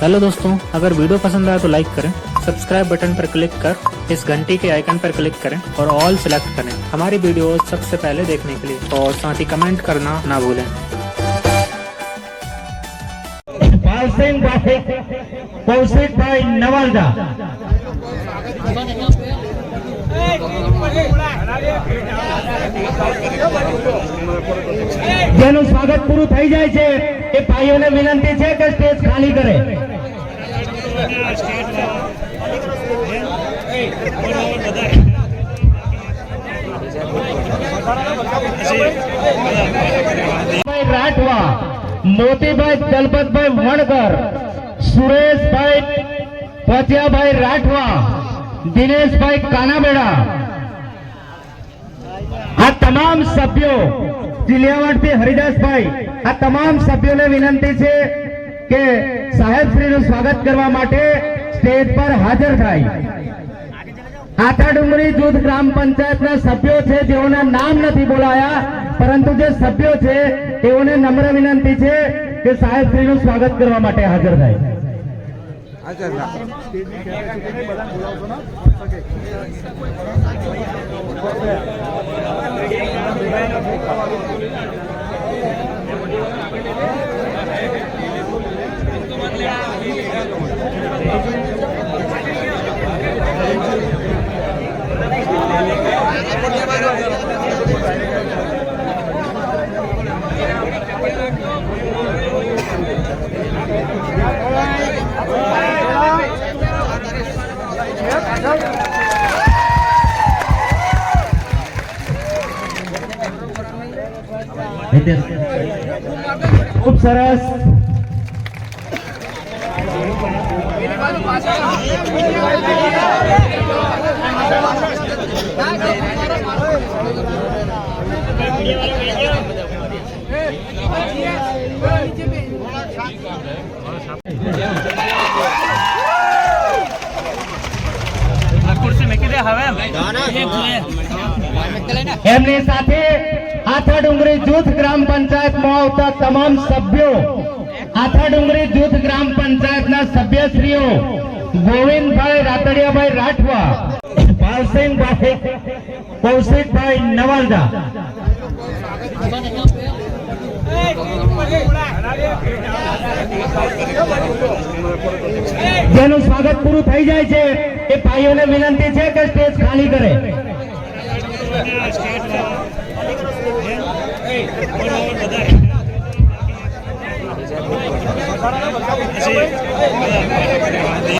Hello दोस्तों अगर video पसंद आया तो लाइक करें सब्सक्राइब बटन पर क्लिक कर इस घंटी के आइकन पर क्लिक करें और ऑल सेलेक्ट करें हमारी वीडियो सबसे पहले देखने के लिए और साथ ही कमेंट करना ना भूलें પાલસિંહભાઈ કૌશિકભાઈ નવાલદા જેનું સ્વાગત પૂરું થઈ જાય છે એ ભાઈઓને વિનંતી છે કે સ્ટેજ ખાલી કરે ભાઈ રાઠવા, મોતીભાઈ દલપતભાઈ વણકર, સુરેશભાઈ પચિયાભાઈ રાઠવા, દિનેશભાઈ કાનાબેડા. આ તમામ સભ્યો ચિલિયાવાડથી હરિદાસભાઈ, આ તમામ સભ્યોને વિનંતી છે કે સાહેબશ્રીનું સ્વાગત કરવા માટે સ્ટેજ પર હાજર થાય. આથા ડુંગરી જૂથ ગ્રામ પંચાયતના સભ્યો છે, જેઓના નામ નથી બોલાયા, પરંતુ જે સભ્યો છે, તેઓને નમ્ર વિનંતી છે કે સાહેબશ્રીનું સ્વાગત કરવા માટે હાજર થાય. ખૂબ સરસ એમની સાથે આથા જૂથ ગ્રામ પંચાયતમાં આવતા તમામ સભ્યો આથા ડુંગરી જૂથ ગ્રામ પંચાયતના સભ્યશ્રીઓ, ગોવિંદભાઈ રાતડિયાભાઈ રાઠવા પાલસિંહભાઈ કૌશિકભાઈ નવાલદા. જેનું સ્વાગત પૂરું થઈ જાય છે, એ ભાઈઓને વિનંતી છે કે સ્ટેજ ખાલી કરે.